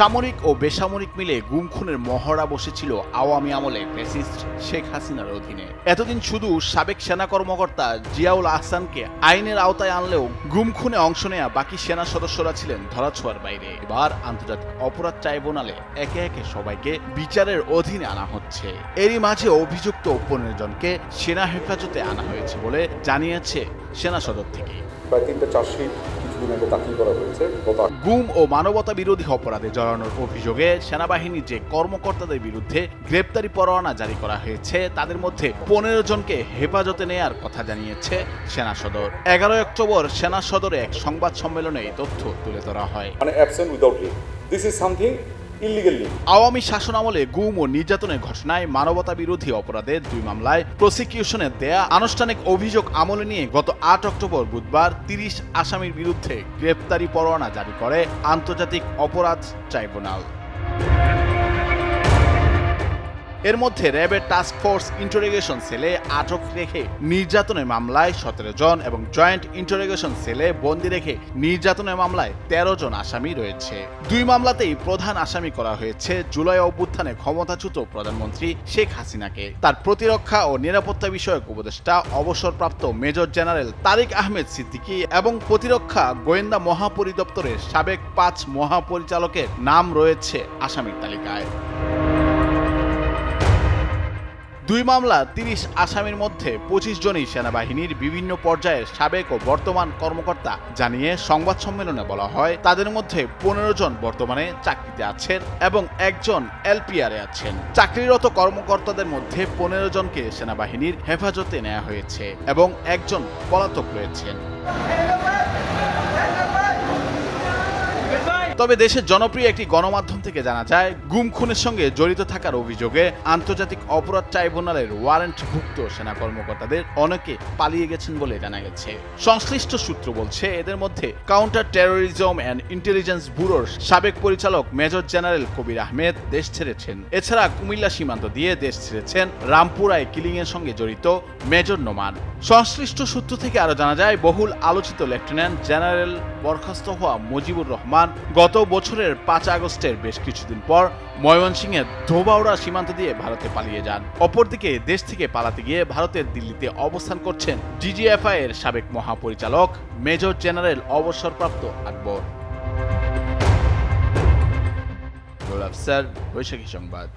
সামরিক ও বেসামরিক মিলে গুম খুনের মহড়া বসেছিল আওয়ামী আমলে ফ্যাসিস্ট শেখ হাসিনার অধীনে। এতদিন শুধু সাবেক সেনা কর্মকর্তা জিয়াউল আহসানকে আইনের আওতায় আনলেও গুম খুনে অংশ নেয়া বাকি সেনা সদস্যরা ছিলেন ধরাছোঁয়ার বাইরে। এবার আন্তর্জাতিক অপরাধ ট্রাইব্যুনালে একে একে সবাইকে বিচারের অধীনে আনা হচ্ছে। এরই মাঝে অভিযুক্ত পনেরো জনকে সেনা হেফাজতে আনা হয়েছে বলে জানিয়েছে সেনা সদর থেকে। প্রায় তিনটে চার্জশিট আগে দাখিল করা হয়েছে। গুম ও মানবতা বিরোধী অপরাধে জড়ানোর অভিযোগে সেনাবাহিনী যে কর্মকর্তাদের বিরুদ্ধে গ্রেপ্তারি পরোয়ানা জারি করা হয়েছে তাদের মধ্যে পনেরো জনকে হেফাজতে নেয়ার কথা জানিয়েছে সেনা সদর। এগারোই অক্টোবর সেনা সদরে এক সংবাদ সম্মেলনে এই তথ্য তুলে ধরা হয়। মানে absent without leave this is something illegal Awami শাসন আমলে গুম ও নির্যাতনের ঘটনায় মানবতা বিরোধী অপরাধের দুই মামলায় প্রসিকিউশনে দেয়া আনুষ্ঠানিক অভিযোগ আমলে নিয়ে গত আট অক্টোবর বুধবার তিরিশ আসামির বিরুদ্ধে গ্রেপ্তারি পরোয়ানা জারি করে আন্তর্জাতিক অপরাধ ট্রাইব্যুনাল। এর মধ্যে র্যাবের টাস্ক ফোর্স ইন্টারোগেশন সেলে আটক রেখে নির্যাতনের মামলায় সতেরো জন এবং জয়েন্ট ইন্টারোগেশন সেলে বন্দি রেখে নির্যাতনের মামলায় তেরো জন আসামি রয়েছে। দুই মামলাতেই প্রধান আসামি করা হয়েছে জুলাই অভ্যুত্থানে ক্ষমতাচ্যুত প্রধানমন্ত্রী শেখ হাসিনাকে। তার প্রতিরক্ষা ও নিরাপত্তা বিষয়ক উপদেষ্টা, অবসরপ্রাপ্ত মেজর জেনারেল তারিক আহমেদ সিদ্দিকী এবং প্রতিরক্ষা গোয়েন্দা মহাপরিদপ্তরের সাবেক পাঁচ মহাপরিচালকের নাম রয়েছে আসামির তালিকায়। দুই মামলা, তিরিশ আসামির মধ্যে পঁচিশ জনই সেনাবাহিনীর বিভিন্ন পর্যায়ের সাবেক ও বর্তমান কর্মকর্তা। জানিয়ে সংবাদ সম্মেলনে বলা হয়, তাদের মধ্যে পনেরো জন বর্তমানে চাকরিতে আছেন এবং একজন এলপিআরে আছেন। চাকরিরত কর্মকর্তাদের মধ্যে পনেরো জনকে সেনাবাহিনীর হেফাজতে নেওয়া হয়েছে এবং একজন পলাতক রয়েছেন। তবে দেশের জনপ্রিয় একটি গণমাধ্যম থেকে জানা যায়, গুম খুনের সঙ্গে জড়িত থাকার অভিযোগে আন্তর্জাতিক অপরাধ ট্রাইব্যুনালের ওয়ারেন্টভুক্ত সেনা কর্মকর্তাদের অনেকে পালিয়ে গেছেন বলে জানা গেছে। সংশ্লিষ্ট সূত্র বলছে, এদের মধ্যে কাউন্টার টেরোরিজম অ্যান্ড ইন্টেলিজেন্স ব্যুরোর সাবেক পরিচালক মেজর জেনারেল কবির আহমেদ দেশ ছেড়েছেন। এছাড়া কুমিল্লা সীমান্ত দিয়ে দেশ ছেড়েছেন রামপুরায় কিলিং এর সঙ্গে জড়িত মেজর নোমান। সংশ্লিষ্ট সূত্র থেকে আরও জানা যায়, বহুল আলোচিত লেফটেন্যান্ট জেনারেল বরখাস্ত হওয়া মুজিবুর রহমান গত বছরের পাঁচ আগস্টের বেশ কিছুদিন পর ময়মনসিংহের ধোবাউড়া সীমান্ত দিয়ে ভারতে পালিয়ে যান। অপরদিকে দেশ থেকে পালাতে গিয়ে ভারতের দিল্লিতে অবস্থান করছেন ডিজিএফআই এর সাবেক মহাপরিচালক, মেজর জেনারেল অবসরপ্রাপ্ত আকবর। আফসার বৈশাখী সংবাদ।